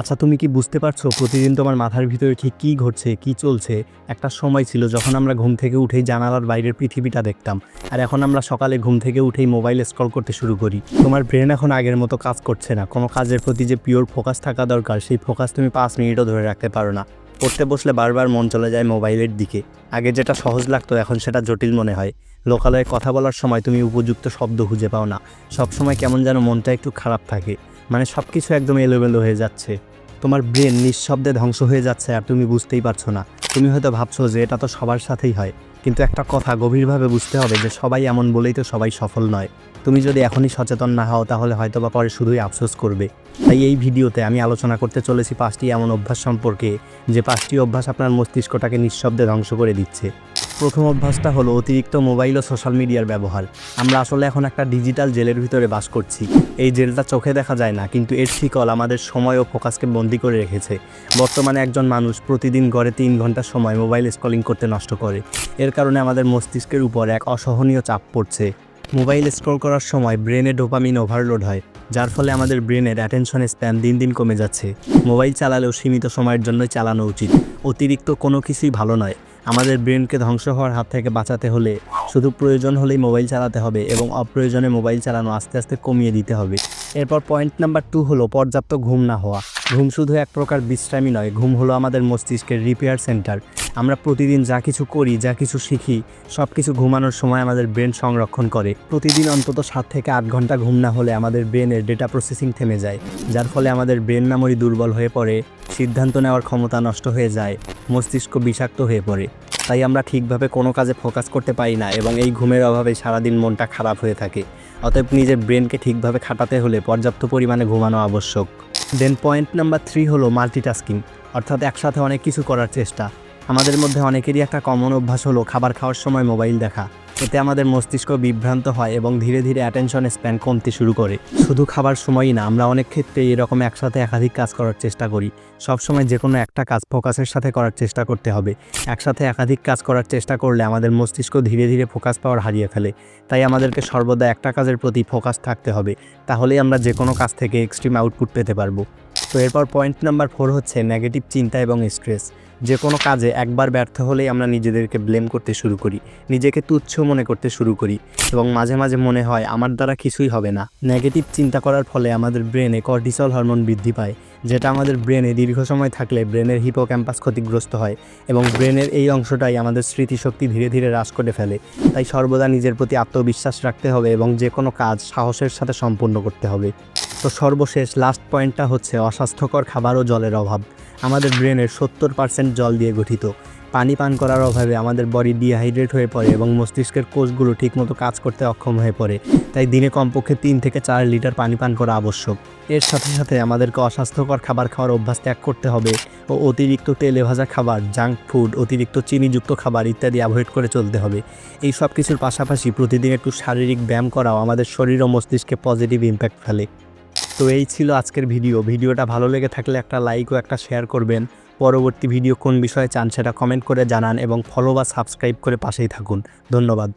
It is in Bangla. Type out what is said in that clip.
আচ্ছা তুমি কি বুঝতে পারছ প্রতিদিন তোমার মাথার ভিতরে ঠিক কী ঘটছে, কী চলছে? একটা সময় ছিল যখন আমরা ঘুম থেকে উঠেই জানালার বাইরের পৃথিবীটা দেখতাম। আর এখন আমরা সকালে ঘুম থেকে উঠেই মোবাইল স্ক্রল করতে শুরু করি। তোমার ব্রেন এখন আগের মতো কাজ করছে না। কোনো কাজের প্রতি যে পিওর ফোকাস থাকা দরকার, সেই ফোকাস তুমি পাঁচ মিনিটও ধরে রাখতে পারো না। পড়তে বসলে বারবার মন চলে যায় মোবাইলের দিকে। আগে যেটা সহজ লাগতো, এখন সেটা জটিল মনে হয়। লোকালয়ে কথা বলার সময় তুমি উপযুক্ত শব্দ খুঁজে পাও না। সবসময় কেমন যেন মনটা একটু খারাপ থাকে। মানে সব কিছু একদম এলোমেলো হয়ে যাচ্ছে। তোমার ব্রেন নিঃশব্দে ধ্বংস হয়ে যাচ্ছে আর তুমি বুঝতেই পারছ না। তুমি হয়তো ভাবছ যে এটা তো সবার সাথেই হয়। কিন্তু একটা কথা গভীরভাবে বুঝতে হবে যে সবাই এমন বলেই তো সবাই সফল নয়। তুমি যদি এখনই সচেতন না হও তাহলে হয়তো বা পরে শুধুই আফসোস করবে। তাই এই ভিডিওতে আমি আলোচনা করতে চলেছি পাঁচটি এমন অভ্যাস সম্পর্কে, যে পাঁচটি অভ্যাস আপনার মস্তিষ্কটাকে নিঃশব্দে ধ্বংস করে দিচ্ছে। প্রথম অভ্যাসটা হলো অতিরিক্ত মোবাইল ও সোশ্যাল মিডিয়ার ব্যবহার। আমরা আসলে এখন একটা ডিজিটাল জেলের ভিতরে বাস করছি। এই জেলটা চোখে দেখা যায় না, কিন্তু এর শিকল আমাদের সময় ও ফোকাসকে বন্দি করে রেখেছে। বর্তমানে একজন মানুষ প্রতিদিন গড়ে তিন ঘণ্টা সময় মোবাইল স্ক্রলিং করতে নষ্ট করে। এর কারণে আমাদের মস্তিষ্কের উপর এক অসহনীয় চাপ পড়ছে। মোবাইল স্ক্রল করার সময় ব্রেনে ডোপামিন ওভারলোড হয়, যার ফলে আমাদের ব্রেনের অ্যাটেনশন স্প্যান দিন দিন কমে যাচ্ছে। মোবাইল চালালেও সীমিত সময়ের জন্যই চালানো উচিত। অতিরিক্ত কোনো কিছুই ভালো নয়। আমাদের ব্রেনকে ধ্বংস হওয়ার হাত থেকে বাঁচাতে হলে শুধু প্রয়োজন হলেই মোবাইল চালাতে হবে এবং অপ্রয়োজনে মোবাইল চালানো আস্তে আস্তে কমিয়ে দিতে হবে। এরপর পয়েন্ট নাম্বার টু হলো পর্যাপ্ত ঘুম না হওয়া। ঘুম শুধু এক প্রকার বিশ্রামই নয়, ঘুম হলো আমাদের মস্তিষ্কের রিপেয়ার সেন্টার আমরা প্রতিদিন যা কিছু করি, যা কিছু শিখি সব কিছু ঘুমানোর সময় আমাদের ব্রেন সংরক্ষণ করে। প্রতিদিন অন্তত সাত থেকে আট ঘণ্টা ঘুম না হলে আমাদের ব্রেনের ডেটা প্রসেসিং থেমে যায়, যার ফলে আমাদের ব্রেন মেমোরি দুর্বল হয়ে পড়ে। সিদ্ধান্ত নেওয়ার ক্ষমতা নষ্ট হয়ে যায়, মস্তিষ্ক বিষাক্ত হয়ে পড়ে। তাই আমরা ঠিকভাবে কোনো কাজে ফোকাস করতে পারি না এবং এই ঘুমের অভাবে সারাদিন মনটা খারাপ হয়ে থাকে। অতএব নিজের ব্রেনকে ঠিকভাবে খাটাতে হলে পর্যাপ্ত পরিমাণে ঘুমানো আবশ্যক। দেন পয়েন্ট নাম্বার থ্রি হলো মাল্টিটাস্কিং, অর্থাৎ একসাথে অনেক কিছু করার চেষ্টা। আমাদের মধ্যে অনেকেরই একটা কমন অভ্যাস হলো খাবার খাওয়ার সময় মোবাইল দেখা। এতে আমাদের মস্তিষ্ক বিভ্রান্ত হয় এবং ধীরে ধীরে অ্যাটেনশন স্প্যান কমতে শুরু করে। শুধু খাবার সময়ই না, আমরা অনেক ক্ষেত্রে এরকম একসাথে একাধিক কাজ করার চেষ্টা করি। সবসময় যে কোনো একটা কাজ ফোকাসের সাথে করার চেষ্টা করতে হবে। একসাথে একাধিক কাজ করার চেষ্টা করলে আমাদের মস্তিষ্ক ধীরে ধীরে ফোকাস পাওয়ার হারিয়ে ফেলে। তাই আমাদেরকে সর্বদা একটা কাজের প্রতি ফোকাস থাকতে হবে। তাহলেই আমরা যে কোনো কাজ থেকে এক্সট্রিম আউটপুট পেতে পারব। তো এরপর পয়েন্ট নাম্বার ফোর হচ্ছে নেগেটিভ চিন্তা এবং স্ট্রেস যে কোনো কাজে একবার ব্যর্থ হলেই আমরা নিজেদেরকে ব্লেম করতে শুরু করি, নিজেকে তুচ্ছ মনে করতে শুরু করি এবং মাঝে মাঝে মনে হয় আমার দ্বারা কিছুই হবে না। নেগেটিভ চিন্তা করার ফলে আমাদের ব্রেনে কর্টিসল হরমোন বৃদ্ধি পায়, যেটা আমাদের ব্রেনে দীর্ঘ সময় থাকলে ব্রেনের হিপো ক্যাম্পাস ক্ষতিগ্রস্ত হয় এবং ব্রেনের এই অংশটাই আমাদের স্মৃতিশক্তি ধীরে ধীরে হ্রাস করে ফেলে। তাই সর্বদা নিজের প্রতি আত্মবিশ্বাস রাখতে হবে এবং যে কোনো কাজ সাহসের সাথে সম্পূর্ণ করতে হবে। তো সর্বশেষ লাস্ট পয়েন্টটা হচ্ছে অস্বাস্থ্যকর খাবার ও জলের অভাব। আমাদের ব্রেনের সত্তর পার্সেন্ট জল দিয়ে গঠিত। পানি পান করার অভাবে আমাদের বডি ডিহাইড্রেট হয়ে পড়ে এবং মস্তিষ্কের কোষগুলো ঠিকমতো কাজ করতে অক্ষম হয়ে পড়ে। তাই দিনে কমপক্ষে তিন থেকে চার লিটার পানি পান করা আবশ্যক। এর সাথে সাথে আমাদেরকে অস্বাস্থ্যকর খাবার খাওয়ার অভ্যাস ত্যাগ করতে হবে ও অতিরিক্ত তেলে ভাজা খাবার জাঙ্ক ফুড অতিরিক্ত চিনিযুক্ত খাবার ইত্যাদি অ্যাভয়েড করে চলতে হবে। এই সব কিছুর পাশাপাশি প্রতিদিন একটু শারীরিক ব্যায়াম করাও আমাদের শরীর ও মস্তিষ্কে পজিটিভ ইম্প্যাক্ট ফেলে। তো এই ছিল আজকের ভিডিও। ভিডিওটা ভালো লেগে থাকলে একটা লাইক ও একটা শেয়ার করবেন। পরবর্তী ভিডিও কোন বিষয়ে চান সেটা কমেন্ট করে জানান এবং ফলো বা সাবস্ক্রাইব করে পাশেই থাকুন। ধন্যবাদ।